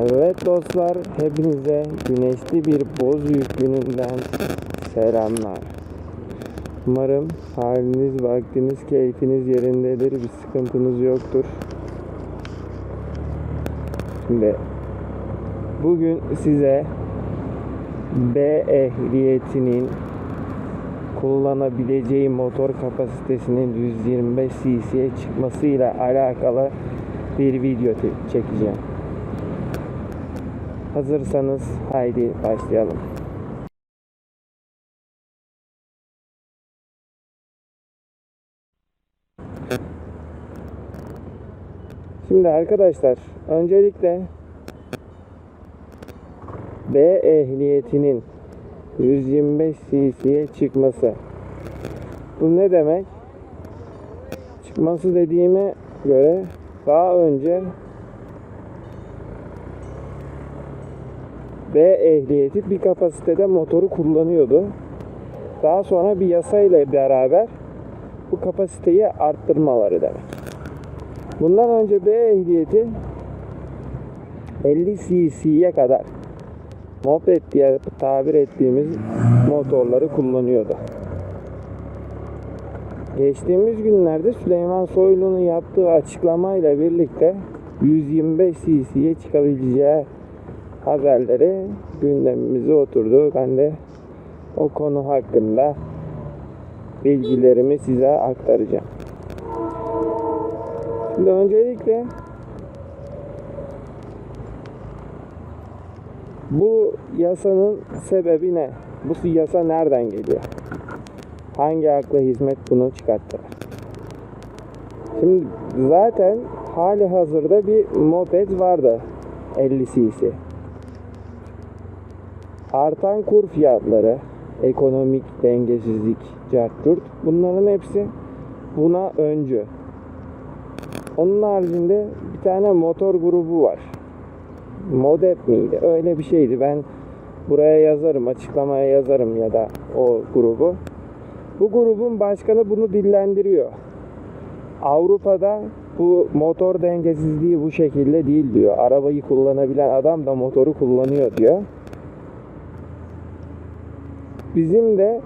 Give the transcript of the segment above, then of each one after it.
Evet dostlar, hepinize güneşli bir Bozüyük gününden selamlar. Umarım haliniz, vaktiniz, keyfiniz yerindedir, bir sıkıntınız yoktur. Şimdi bugün size B ehliyetinin kullanabileceği motor kapasitesinin 125 cc'ye çıkmasıyla alakalı bir video çekeceğim. Hazırsanız haydi başlayalım. Şimdi arkadaşlar öncelikle B ehliyetinin 125 cc'ye çıkması. Bu ne demek? Çıkması dediğime göre daha önce B ehliyeti bir kapasitede motoru kullanıyordu. Daha sonra bir yasa ile beraber bu kapasiteyi arttırmaları demek. Bundan önce B ehliyeti 50 cc'ye kadar moped diye tabir ettiğimiz motorları kullanıyordu. Geçtiğimiz günlerde Süleyman Soylu'nun yaptığı açıklamayla birlikte 125 cc'ye çıkabileceği haberleri gündemimize oturdu. Ben de o konu hakkında bilgilerimi size aktaracağım. Şimdi öncelikle bu yasanın sebebi ne? Bu yasa nereden geliyor? Hangi akla hizmet bunu çıkarttılar? Şimdi zaten hali hazırda bir moped vardı 50 cc. Artan kur fiyatları, ekonomik dengesizlik, cartürt bunların hepsi buna öncü. Onun haricinde bir tane motor grubu var. Modep miydi? Öyle bir şeydi. Ben buraya yazarım, açıklamaya yazarım ya da o grubu. Bu grubun başkanı bunu dillendiriyor. Avrupa'da bu motor dengesizliği bu şekilde değil diyor. Arabayı kullanabilen adam da motoru kullanıyor diyor. Bizim de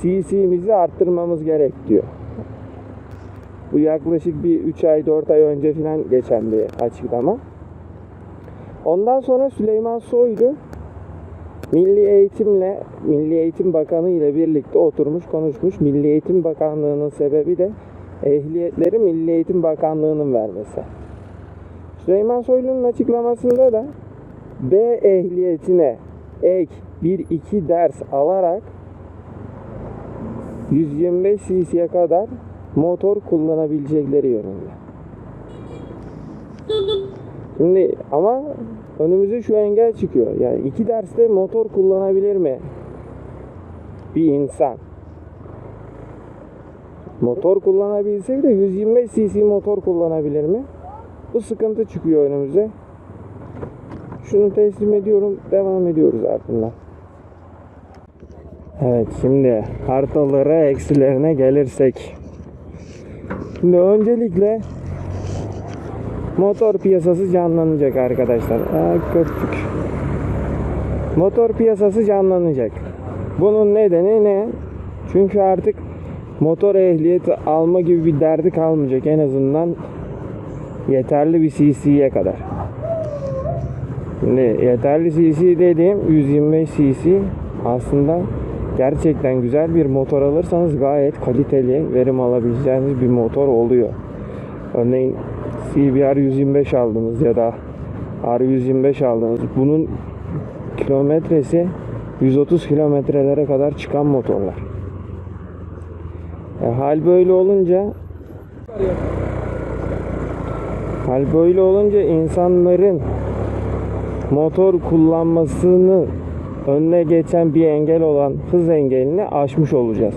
CC'mizi arttırmamız gerek diyor. Bu yaklaşık bir 3 ay 4 ay önce falan geçen bir açıklama. Ondan sonra Süleyman Soylu Milli Eğitimle Milli Eğitim Bakanı ile birlikte oturmuş konuşmuş. Milli Eğitim Bakanlığı'nın sebebi de ehliyetleri Milli Eğitim Bakanlığı'nın vermesi. Süleyman Soylu'nun açıklamasında da B ehliyetine ek 1-2 ders alarak 125 cc'ye kadar motor kullanabilecekleri yönünde. Şimdi ama önümüze şu engel çıkıyor. Yani iki derste motor kullanabilir mi bir insan? Motor kullanabilse de 125 cc motor kullanabilir mi? Bu sıkıntı çıkıyor önümüze. Şunu teslim ediyorum. Devam ediyoruz ardından. Evet şimdi haritalara eksilerine gelirsek. Şimdi öncelikle motor piyasası canlanacak arkadaşlar. Aa, köpük. Motor piyasası canlanacak. Bunun nedeni ne? Çünkü artık motor ehliyeti alma gibi bir derdi kalmayacak en azından yeterli bir CC'ye kadar. Şimdi yeterli CC dediğim 125 CC aslında gerçekten güzel bir motor alırsanız gayet kaliteli verim alabileceğiniz bir motor oluyor. Örneğin CBR 125 aldınız ya da R125 aldınız. Bunun kilometresi 130 kilometrelere kadar çıkan motorlar. E, hal böyle olunca hal böyle olunca insanların motor kullanmasını önüne geçen bir engel olan hız engelini aşmış olacağız.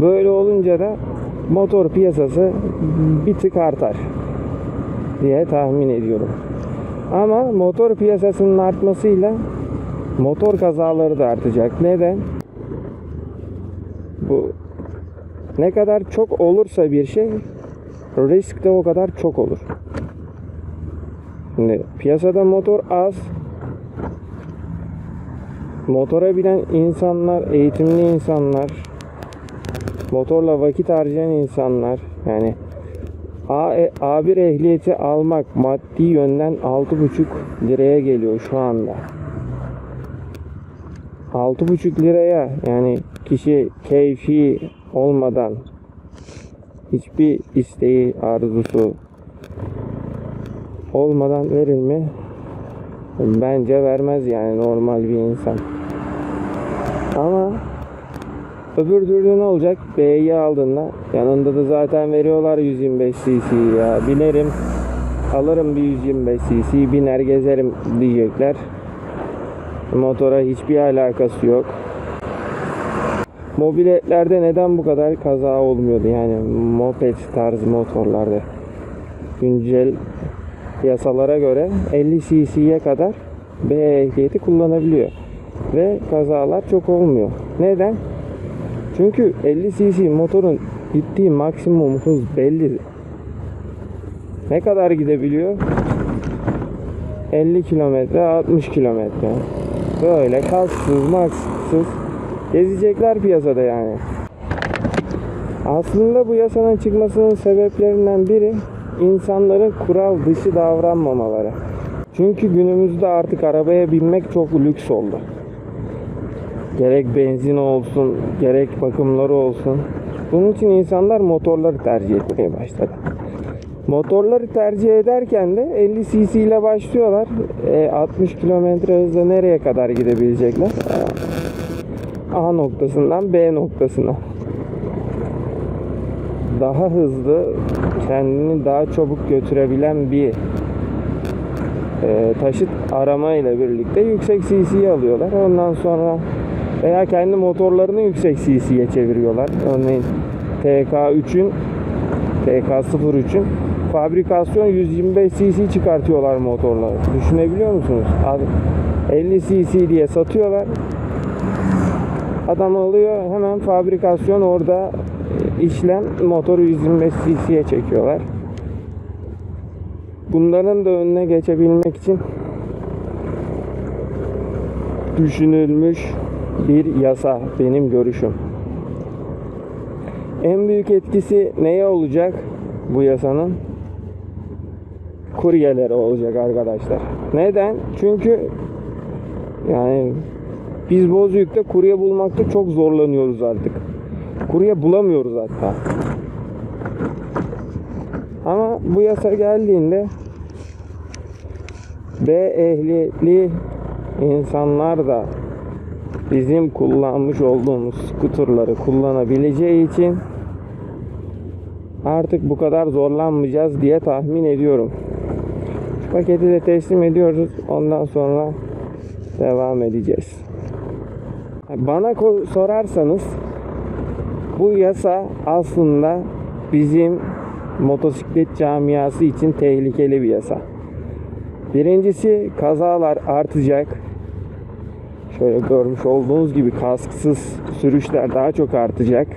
Böyle olunca da motor piyasası bir tık artar diye tahmin ediyorum. Ama motor piyasasının artmasıyla motor kazaları da artacak. Neden? Bu ne kadar çok olursa bir şey risk de o kadar çok olur. Şimdi piyasada motor az. Motora binen insanlar, eğitimli insanlar, motorla vakit harcayan insanlar yani A, e, A1 ehliyeti almak maddi yönden 6,5 liraya geliyor şu anda. 6,5 liraya yani kişi keyfi olmadan hiçbir isteği, arzusu olmadan verir mi? Bence vermez yani normal bir insan. Ama öbür türlü ne olacak? B'yi aldığında yanında da zaten veriyorlar 125 cc ya. Binerim alırım bir 125 cc biner gezerim diyecekler. Motora hiçbir alakası yok. Mobiletlerde neden bu kadar kaza olmuyordu? Yani moped tarzı motorlarda. Güncel yasalara göre 50 cc'ye kadar B ehliyeti kullanabiliyor. Ve kazalar çok olmuyor. Neden? Çünkü 50 cc motorun gittiği maksimum hız belli. Ne kadar gidebiliyor? 50 kilometre, 60 kilometre. Böyle kalksız, maksız gezecekler piyasada yani. Aslında bu yasanın çıkmasının sebeplerinden biri insanların kural dışı davranmamaları. Çünkü günümüzde artık arabaya binmek çok lüks oldu. Gerek benzin olsun, gerek bakımları olsun. Bunun için insanlar motorları tercih etmeye başladı. Motorları tercih ederken de 50 cc ile başlıyorlar. E, 60 kilometre hızla nereye kadar gidebilecekler? A noktasından B noktasına. Daha hızlı, kendini daha çabuk götürebilen bir e, taşıt arama ile birlikte yüksek CC'yi alıyorlar. Ondan sonra veya kendi motorlarını yüksek CC'ye çeviriyorlar. Örneğin TK3'ün TK03'ün fabrikasyon 125 cc çıkartıyorlar motorları. Düşünebiliyor musunuz? Abi 50 cc diye satıyorlar. Adam alıyor hemen fabrikasyon orada işlem motoru 125 cc'ye çekiyorlar. Bunların da önüne geçebilmek için düşünülmüş bir yasa benim görüşüm. En büyük etkisi neye olacak bu yasanın? Kuryelere olacak arkadaşlar. Neden? Çünkü yani biz Bozüyük'te kurye bulmakta çok zorlanıyoruz artık. Kurye bulamıyoruz hatta. Ama bu yasa geldiğinde B ehliyetli insanlar da bizim kullanmış olduğumuz skuterları kullanabileceği için artık bu kadar zorlanmayacağız diye tahmin ediyorum. Paketi de teslim ediyoruz. Ondan sonra devam edeceğiz. Bana sorarsanız bu yasa aslında bizim motosiklet camiası için tehlikeli bir yasa. Birincisi kazalar artacak. Şöyle görmüş olduğunuz gibi kasksız sürüşler daha çok artacak.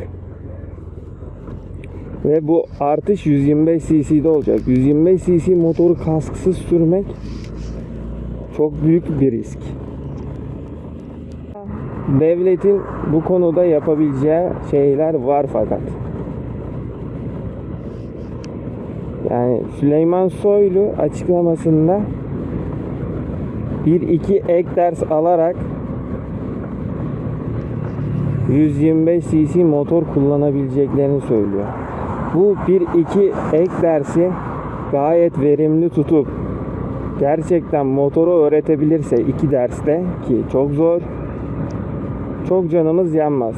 Ve bu artış 125 cc'de olacak. 125 cc motoru kasksız sürmek çok büyük bir risk. Devletin bu konuda yapabileceği şeyler var fakat. Yani Süleyman Soylu açıklamasında bir iki ek ders alarak 125 cc motor kullanabileceklerini söylüyor. Bu bir iki ek dersi gayet verimli tutup gerçekten motoru öğretebilirse iki derste ki çok zor çok canımız yanmaz.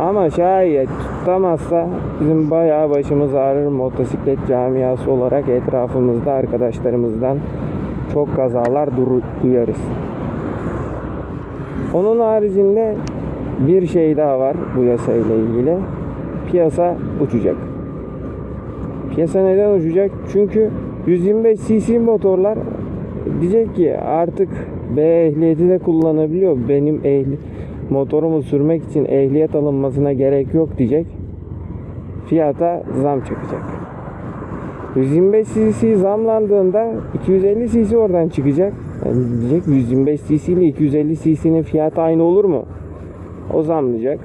Ama şayet tutamazsa bizim bayağı başımız ağrır motosiklet camiası olarak etrafımızda arkadaşlarımızdan çok kazalar duyarız. Onun haricinde bir şey daha var bu yasa ile ilgili. Piyasa uçacak. Piyasa neden uçacak? Çünkü 125 cc motorlar diyecek ki artık B ehliyeti de kullanabiliyor. Benim ehli motorumu sürmek için ehliyet alınmasına gerek yok diyecek. Fiyata zam çıkacak. 125 cc zamlandığında 250 cc oradan çıkacak. Yani diyecek 125 cc ile 250 cc'nin fiyatı aynı olur mu? O zamlayacak.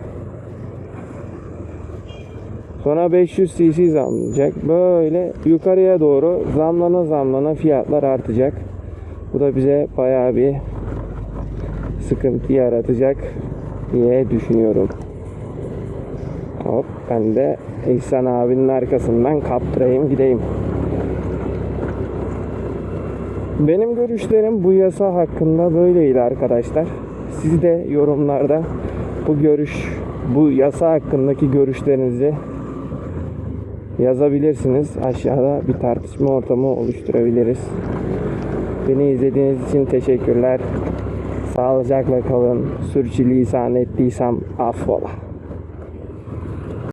Sonra 500 cc zamlayacak. Böyle yukarıya doğru zamlana zamlana fiyatlar artacak. Bu da bize bayağı bir sıkıntı yaratacak diye düşünüyorum. Hop ben de İhsan abinin arkasından kaptırayım gideyim. Benim görüşlerim bu yasa hakkında böyleydi arkadaşlar. Siz de yorumlarda bu görüş, bu yasa hakkındaki görüşlerinizi yazabilirsiniz. Aşağıda bir tartışma ortamı oluşturabiliriz. Beni izlediğiniz için teşekkürler. Sağlıcakla kalın. Sürçülisan ettiysem affola.